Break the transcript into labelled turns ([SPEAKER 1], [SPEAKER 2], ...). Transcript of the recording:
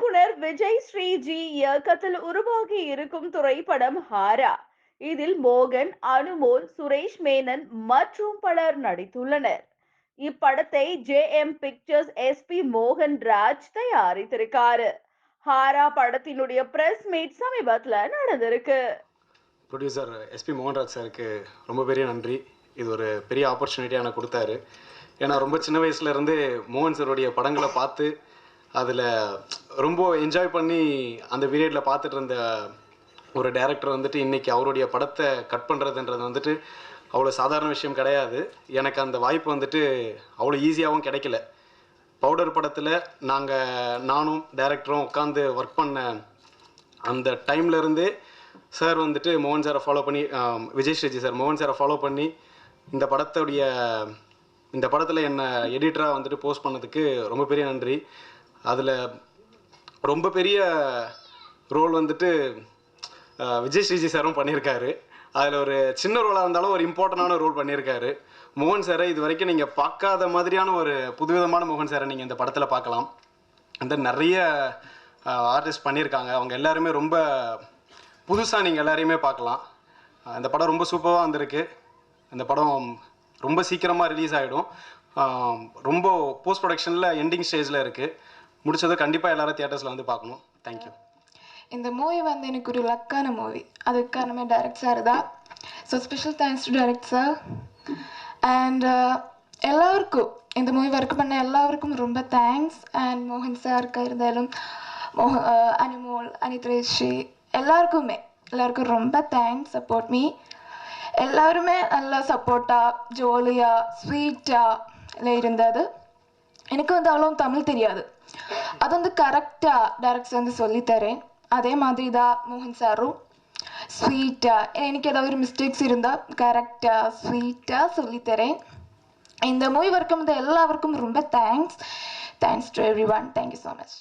[SPEAKER 1] விஜய் ஸ்ரீஜி இயக்கத்தில் உருவாகி இருக்கும் திரைப்படம் ஹாரா. இதில் மோகன் அனுமோல் சுரேஷ் மேனன் மற்றும் பலர் நடித்துள்ளனர். இப்படத்தை ஜே எம் பிக்சர்ஸ் எஸ்பி மோகன் ராஜ் தயாரித்திருக்காரு. ஹாரா படத்தினுடைய பிரஸ் மீட் சமீபத்தில் நடந்திருக்கு.
[SPEAKER 2] ப்ரொடியூசர் எஸ்பி மோகன்ராஜ் சாருக்கு ரொம்ப பெரிய நன்றி. இது ஒரு பெரிய ஆப்பர்ச்சுனிட்டியாக எனக்கு கொடுத்தாரு. ஏன்னா ரொம்ப சின்ன வயசுலேருந்து மோகன் சாருடைய படங்களை பார்த்து அதில் ரொம்ப என்ஜாய் பண்ணி அந்த பீரியடில் பார்த்துட்டு இருந்த ஒரு டேரக்டர் வந்துட்டு இன்றைக்கி அவருடைய படத்தை கட் பண்ணுறதுன்றது வந்துட்டு அவ்வளோ சாதாரண விஷயம் கிடையாது. எனக்கு அந்த வாய்ப்பு வந்துட்டு அவ்வளோ ஈஸியாகவும் கிடைக்கல. பவுடர் படத்தில் நாங்கள் நானும் டேரக்டரும் உட்காந்து ஒர்க் பண்ண அந்த டைம்லேருந்தே சார் வந்துட்டு மோகன் சாரை ஃபாலோ பண்ணி விஜய் ஸ்ரீஜி சார் மோகன் சாரை ஃபாலோ பண்ணி இந்த படத்துடைய இந்த படத்தில் என்னை எடிட்டராக வந்துட்டு போஸ்ட் பண்ணதுக்கு ரொம்ப பெரிய நன்றி. அதில் ரொம்ப பெரிய ரோல் வந்துட்டு விஜய் ஸ்ரீஜி சாரும் பண்ணியிருக்காரு அதில் ஒரு சின்ன ரோலாக இருந்தாலும் ஒரு இம்பார்ட்டண்டான ரோல் பண்ணியிருக்காரு மோகன் சாரை இது வரைக்கும் நீங்கள் பார்க்காத மாதிரியான ஒரு புதுவிதமான மோகன் சாரை நீங்கள் இந்த படத்தில் பார்க்கலாம். அந்த நிறைய ஆர்டிஸ்ட் பண்ணியிருக்காங்க அவங்க எல்லாருமே ரொம்ப புதுசாக நீங்கள் எல்லாரையுமே பார்க்கலாம். இந்த படம் ரொம்ப சூப்பராக வந்திருக்கு. இந்த படம் ரொம்ப சீக்கிரமாக ரிலீஸ் ஆகிடும் ரொம்ப போஸ்ட் ப்ரொடக்ஷனில் எண்டிங் ஸ்டேஜில் இருக்குது முடிச்சதும் கண்டிப்பாக எல்லாரும் தியேட்டர்ஸில் வந்து பார்க்கணும். தேங்க்யூ
[SPEAKER 3] இந்த மூவி வந்து எனக்கு ஒரு லக்கான மூவி அதுக்கு காரணமே டைரக்ட் சார் தான். So special thanks to direct sir and எல்லாருக்கும் இந்த மூவி ஒர்க் பண்ண எல்லாருக்கும் ரொம்ப தேங்க்ஸ் அண்ட் மோகன் சாருக்கு இருந்தாலும் மோக அனிமோல் அனித்ரேஷி எல்லாருக்குமே எல்லாருக்கும் ரொம்ப தேங்க்ஸ் சப்போர்ட் மீ எல்லாருமே நல்லா சப்போர்ட்டாக ஜோலியாக ஸ்வீட்டாக இருந்தது. எனக்கு வந்து அவ்வளோ தமிழ் தெரியாது. அது வந்து கரெக்டாக டேரக்டர் வந்து சொல்லித்தரேன். அதே மாதிரி தான் மோகன் சாரும். ஸ்வீட்டாக எனக்கு ஏதாவது ஒரு மிஸ்டேக்ஸ் இருந்தால் கரெக்டாக ஸ்வீட்டாக சொல்லித்தரேன். இந்த மூவி வரைக்கும் வந்து எல்லாருக்கும் ரொம்ப thanks thanks to everyone thank you so much